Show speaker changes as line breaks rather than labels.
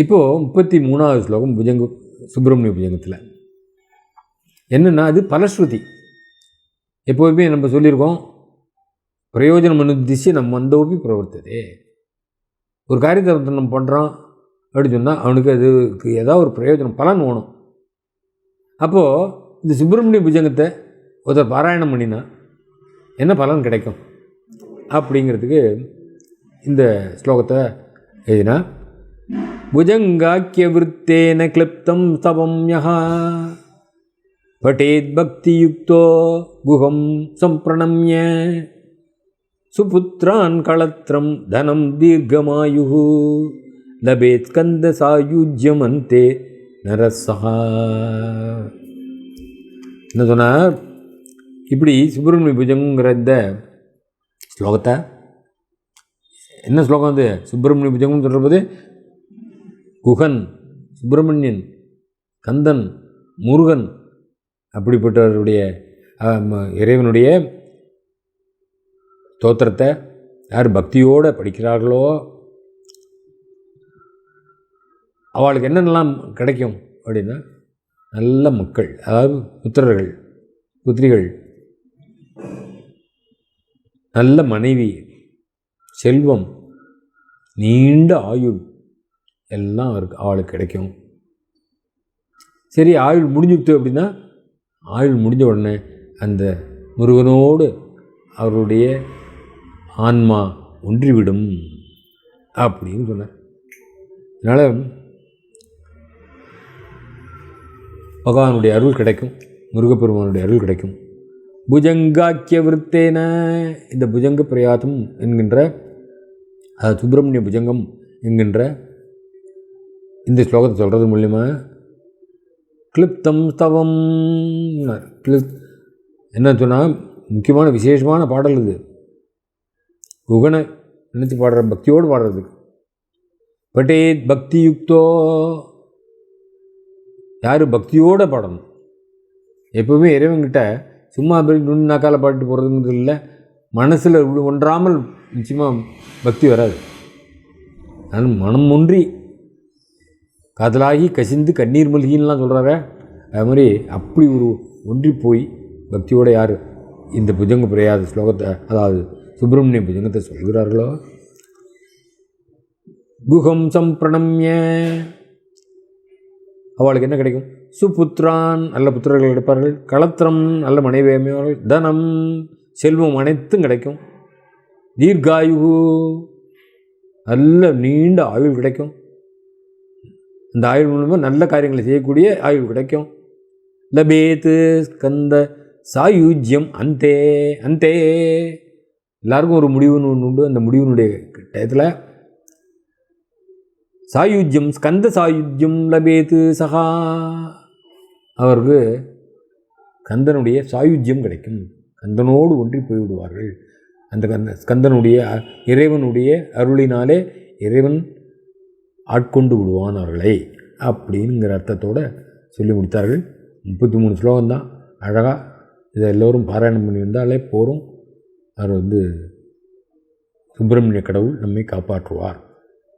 இப்போது முப்பத்தி மூணாவது ஸ்லோகம் புஜங்க சுப்பிரமணிய புஜங்கத்தில். என்னென்னா அது பலஸ்ருதி. எப்போவுமே நம்ம சொல்லியிருக்கோம் பிரயோஜனம் அனுதிச்சு நம்ம மந்தோபி பிரவர்த்ததே. ஒரு காரியத்தை நம்ம பண்ணுறோம் அப்படின்னு சொன்னால் அவனுக்கு அதுக்கு ஏதாவது ஒரு பிரயோஜனம் பலன் வேணும். அப்போது இந்த சுப்பிரமணிய புஜங்கத்தை ஒருத்தர் பாராயணம் பண்ணினா என்ன பலன் கிடைக்கும்? அப்படிங்கிறதுக்கு இந்த ஸ்லோகத்தை எழுதினா புஜங்காக்கிய விருத்தேன கிளிப்தம் ஸ்தவம் யஹா. பட்டேத் பக்தியுக்தோ குகம் சம்பிரணம்ய. சுபுத்திரான் களத்திரம் தனம் தீர்க்கமாயு லபேத் ஸ்கந்த சாயுஜ்யம் அந்தே நரசஹா. என்ன சொன்னார் இப்படி சுப்பிரமணிய புஜங்கிற இந்த ஸ்லோகத்தை? என்ன ஸ்லோகம் அது? சுப்பிரமணிய புஜங்கம்னு சொல்கிறபோது குகன் சுப்பிரமணியன் கந்தன் முருகன் அப்படிப்பட்டவருடைய இறைவனுடைய தோத்திரத்தை யார் பக்தியோடு படிக்கிறார்களோ அவளுக்கு என்னென்னலாம் கிடைக்கும் அப்படின்னா நல்ல மக்கள் அதாவது புத்திரர்கள் புத்திரிகள் நல்ல மனைவி செல்வம் நீண்ட ஆயுள் எல்லாம் அவருக்கு அவளுக்கு கிடைக்கும். சரி ஆயுள் முடிஞ்சுட்டு அப்படின்னா ஆயுள் முடிஞ்ச உடனே அந்த முருகனோடு அவருடைய ஆன்மா ஒன்றிவிடும் அப்படின்னு சொன்னார். அதனால் பகவானுடைய அருள் கிடைக்கும் முருகப்பெருமானுடைய அருள் கிடைக்கும். புஜங்காக்கிய விருத்தேன இந்த புஜங்க பிரயாதம் என்கின்ற சுப்பிரமணிய புஜங்கம் என்கின்ற இந்த ஸ்லோகத்தை சொல்கிறது மூலியமாக கிளிப்தம் ஸ்தவம் கிளிப் என்ன சொன்னால் முக்கியமான விசேஷமான பாடல் இது. குகனை நினச்சி பாடுற பக்தியோடு பாடுறது. பட்டேத் பக்தி யுக்தோ யார் பக்தியோடு பாடணும்? எப்போவுமே இறைவன்கிட்ட சும்மா அப்படி நுண்ணாக்கால பாட்டு போகிறதுங்கிறது இல்லை. மனசில் ஒன்றாமல் நிச்சயமாக பக்தி வராது. அதனால் மனம் ஒன்றி காதலாகி கசிந்து கண்ணீர் மல்கின்லாம் சொல்கிறாரே அது மாதிரி அப்படி ஒரு ஒன்றி போய் பக்தியோடு யார்? இந்த புஜங்க பிரயாத ஸ்லோகத்தை அதாவது சுப்பிரமணிய புஜங்கத்தை சொல்கிறார்களோ? குகம் சம்பிரணம்ய. அவளுக்கு என்ன கிடைக்கும்? சுபுத்திரான் நல்ல புத்திரர்கள் கிடைப்பார்கள் களத்திரம் நல்ல மனைவி அமைவார்கள் தனம் செல்வம் அனைத்தும் கிடைக்கும். தீர்காயு நல்ல நீண்ட ஆயுள் கிடைக்கும். இந்த ஆயுள் மூலமாக நல்ல காரியங்களை செய்யக்கூடிய ஆயுள் கிடைக்கும். லபேத்து ஸ்கந்த சாயுஜ்யம் அந்தே அந்தே. எல்லாருக்கும் ஒரு முடிவுன்னு ஒன்று உண்டு. அந்த முடிவினுடைய டயத்தில் சாயுஜ்யம் ஸ்கந்த சாயுஜ்யம் லபேத்து சகா. அவருக்கு கந்தனுடைய சாயுஜ்யம் கிடைக்கும். கந்தனோடு ஒன்றி போய்விடுவார்கள். அந்த கந்த ஸ்கந்தனுடைய இறைவனுடைய அருளினாலே இறைவன் ஆட்கொண்டு விடுவான் அவர்களை அப்படிங்கிற அர்த்தத்தோடு சொல்லி முடித்தார்கள். முப்பத்தி மூணு ஸ்லோகம் தான் அழகாக இதை எல்லோரும் பாராயணம் பண்ணி வந்தாலே போகிறோம் அவர் வந்து சுப்பிரமணிய கடவுள் நம்மை காப்பாற்றுவார்.